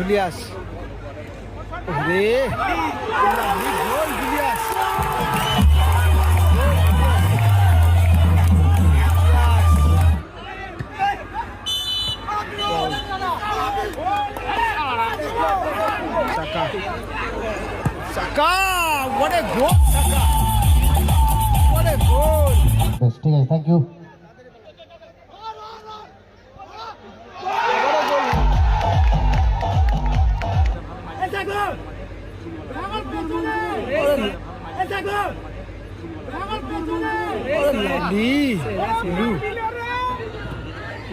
Julius রে goal Julius Saka. Saka! What a goal, Saka! What a goal! বেশ ঠিক আছে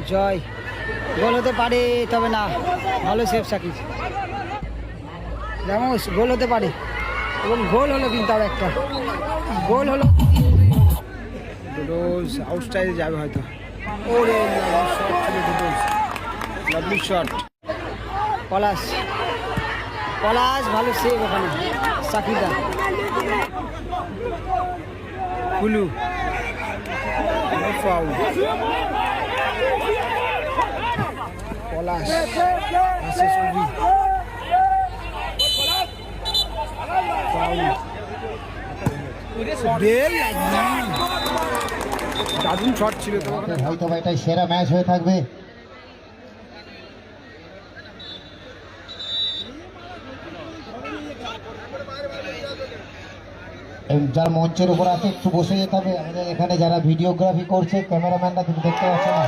জয়। গোল হতে পারে, তবে না, ভালো সেফ সাকিব। যেমন গোল হতে পারে। এবং গোল হলো কিন্তু আর একটা। গোল হলো। ডোডোজ আউটসাইডে যাবে হয়তো। ওরে লাভলি শট পলাশ। পলাশ, ভালো সেভ ওখানে সাকিদা কুলু ফাউল পলাশ ভার্সেস কুবি ফাউল বেল দারুণ শট ছিল তো। হয়তো বা সেরা ম্যাচ হয়ে থাকবে। যার মঞ্চের উপর আছে একটু বসে যেতে হবে। আমাদের এখানে যারা ভিডিওগ্রাফি করছে ক্যামেরাম্যানরা কিন্তু দেখতে পাচ্ছে না।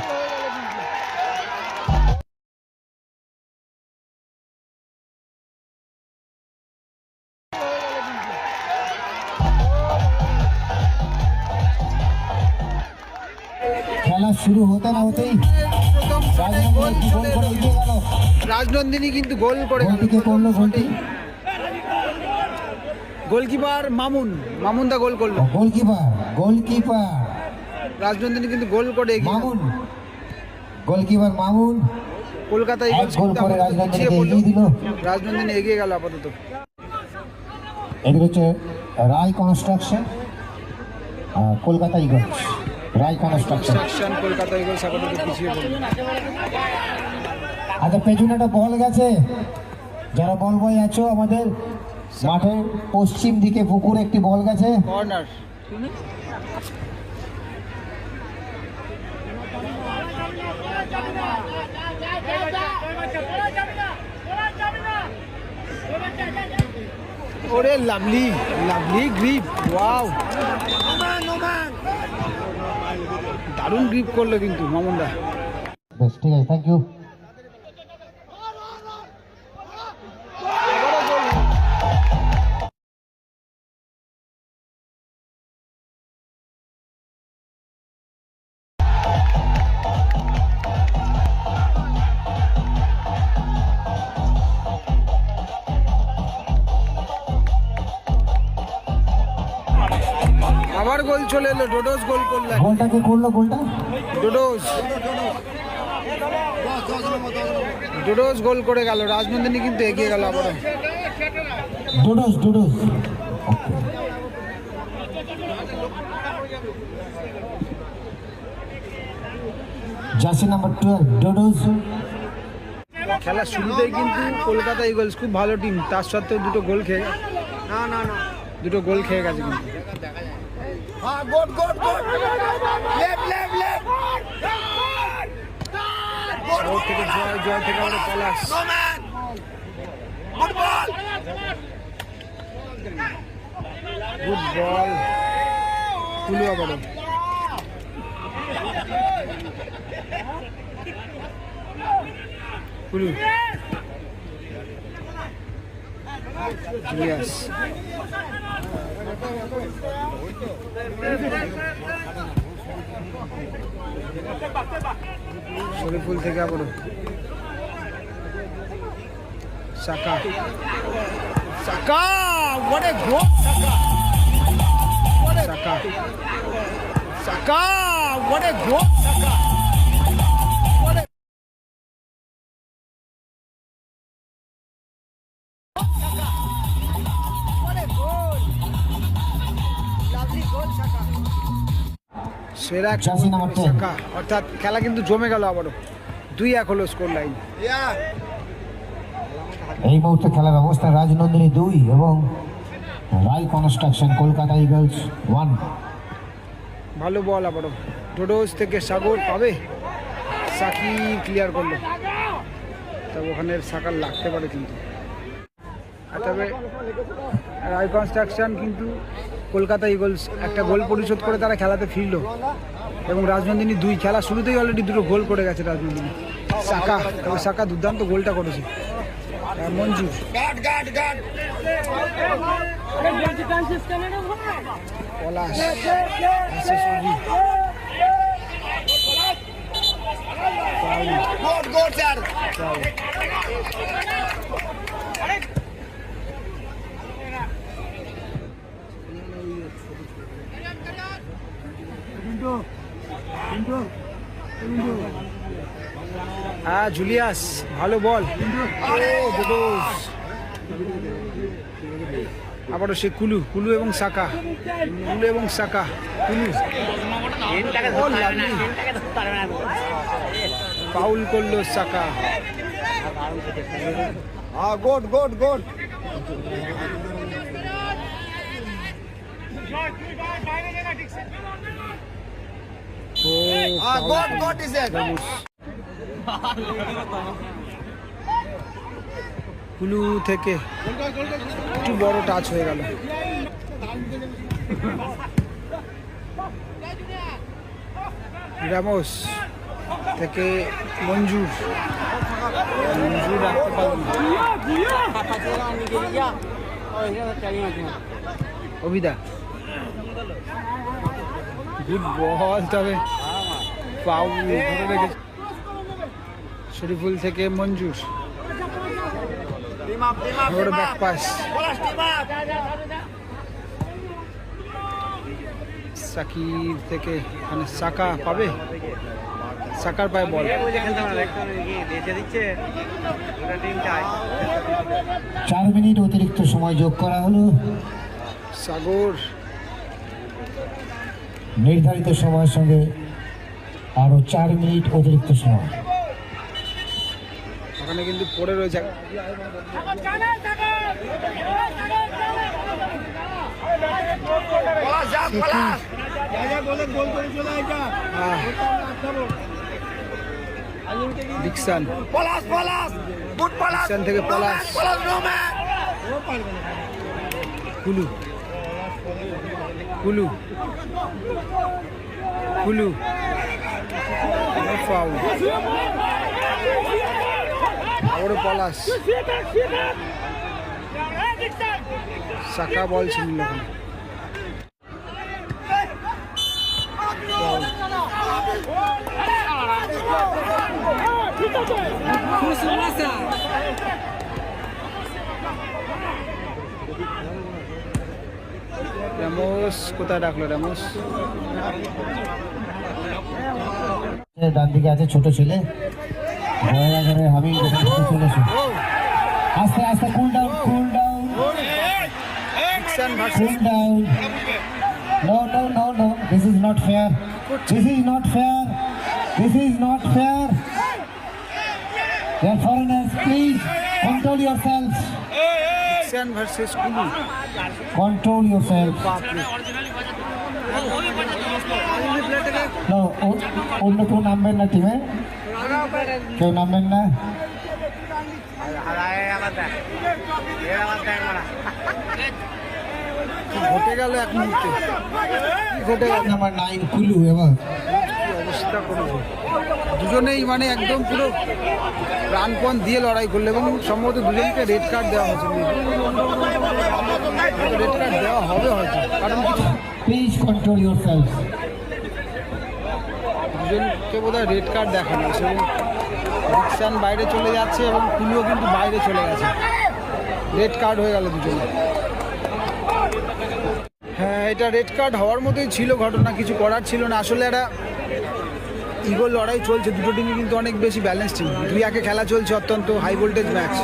খেলা শুরু হতে না হতেই রাজনন্দিনী কিন্তু গোল করে গেল। গোলটিকে করল গোলটি। গোলকিপার মামুন মামুন দা গোল করল। Goalkeeper goalkeeper. রাজনন্দিনী কিন্তু গোল করে মামুন গোলকিপার মামুন। দিল। রাজনন্দিনী এগিয়ে গেল আপাতত। এদের হচ্ছে Roy Construction Kolkata Eagles. Roy Construction. Construction Kolkata Eagles আপাতত পিছিয়ে পড়ল। আচ্ছা পেছনে একটা বল গেছে। যারা বল বয় আছো আমাদের মাঠের পশ্চিম দিকে পুকুরে একটি বল গেছে। কর্নার ওরে লাভলি লাভলি গ্রিপ ওয়াও দারুণ গ্রিপ করল কিন্তু মামুনদা। বেশ ঠিক আছে থ্যাংক ইউ আবার গোল চলে এলো ডোডোস গোল করল গোলটা কে করল গোলটা? ডোডোস। ডোডোস গোল করে গেল রাজনন্দিনী কিন্তু এগিয়ে গেল আবার ডোডোস ডুডুস। জার্সি নাম্বার টুয়েলভ ডুডুস। খেলার শুরুতেই কিন্তু কলকাতা ইগলস খুব ভালো টিম তার সত্ত্বেও দুটো গোল খেয়ে না না না। দুটো গোল খেয়ে গেছে কিন্তু। ওর থেকে জয় জয় থেকে আবার পলাশ গুড বল তুলো আবারও কুলু Yes. শরীফুল থেকে আবারও সাকা সাকা what a goal Saka what a Saka Saka what a goal সাকা সেরা একটা জার্সি goal নাম্বার করে? 10 সাকা অর্থাৎ খেলা কিন্তু জমে গেল আবারও। দুই এক হলো স্কোর লাইন এই মুহূর্তে খেলার অবস্থা রাজনন্দিনী দুই এবং Roy Construction Kolkata Eagles one ভালো বল আবারও। ডোডোস থেকে সাগর পাবে? সাকি ক্লিয়ার করল। তবে ওখানে সাকার লাগতে পারে কিন্তু। তবে রায় কনস্ট্রাকশন কিন্তু কলকাতা ইগলস একটা গোল পরিশোধ করে তারা খেলাতে ফিরল। এবং রাজনন্দিনী দুই খেলা শুরুতেই অলরেডি দুটো গোল করে গেছে রাজনন্দিনী। সাকা, তবে সাকা দুর্দান্ত গোলটা করেছে। আর মঞ্জুর পলাশ। হ্যাঁ জুলিয়াস, ভালো বল। আবারও সে কুলু কুলু এবং সাকা। কুলু এবং সাকা, কুলু। ফাউল করল সাকা। গুড গুড গুড ও করল। গুড ইজ কুলু থেকে একটু বড় টাচ হয়ে গেল। রামোস থেকে মঞ্জুর মঞ্জুর রাখতে অভিদা। গুড বল তবে। পাউল ধরে রেখেছে। শরীফুল থেকে মঞ্জুর। Back pass. সাকিব থেকে মানে সাকা পাবে? সাকার পায় বল। চার মিনিট অতিরিক্ত সময় যোগ করা হলো। সাগর। নির্ধারিত সময়ের সঙ্গে আরও চার মিনিট অতিরিক্ত সময়। ওখানে কিন্তু পড়ে রয়েছে। পলাশ পলাশ পলাশ গুড পলাশ থেকে পলাশ। পলাশ নো কুলু কুলু কুলু ফাউল আবারও পলাশ সাকা বল ছিল ওখানে রামোস কোথায় ডাকলো রামোস ডান দিকে আছে ছোট ছেলে। চলেছে আস্তে আস্তে cool down cool down cool down no no no no this is not fair this is not fair this is not fair Dear foreigners, please control yourselves. Dickson versus Kullu Control yourselves. বাপরে অন্য কেউ নামবেন না টিমে কেউ নামবেন না ঘটে গেল এক মুহূর্তে। ঘটে গেল নাম্বার নাইন কুলু এবার। কি অবস্থা করেছে দুজনেই মানে একদম পুরো প্রাণপণ দিয়ে লড়াই করল এবং সম্ভবত দুজনকে রেড কার্ড দেওয়া হয়েছে। রেড কার্ড দেওয়া হবে হয়তো কারণ কিছু প্লিজ কন্ট্রোল ইউর দুজনকে বোধ হয় রেড কার্ড দেখানো হয়েছে এবং রিক্সান বাইরে চলে যাচ্ছে এবং কুলিও কিন্তু বাইরে চলে গেছে। রেড কার্ড হয়ে গেল দুজনে হ্যাঁ এটা রেড কার্ড হওয়ার মতোই ছিল ঘটনা কিছু করার ছিল না। আসলে একটা ইগোল লড়াই চলছে, দুটো টিমই কিন্তু অনেক বেশি ব্যালেন্স টিম দুই একে খেলা চলছে অত্যন্ত হাই ভোল্টেজ ম্যাচ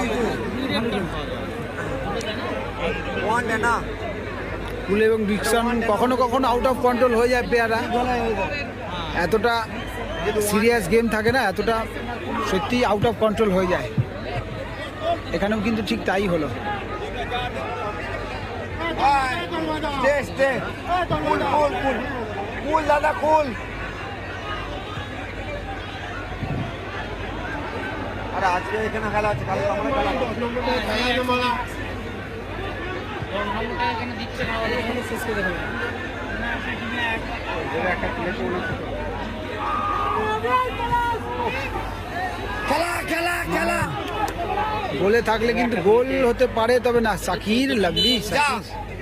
কুল এবং ডিকসন কখনো কখনো আউট অফ কন্ট্রোল হয়ে যায় প্লেয়াররা এতটা সিরিয়াস গেম থাকে না, এতটা সত্যি আউট অফ কন্ট্রোল হয়ে যায়। এখানেও কিন্তু ঠিক তাই হলো। দাদা কুল আরে আজকে এখানে খেলা আছে কালকে আমরা খেলা। খেলা খেলা খেলা। গোলে থাকলে কিন্তু গোল হতে পারে তবে না সাকির লাভলি যা। সাকির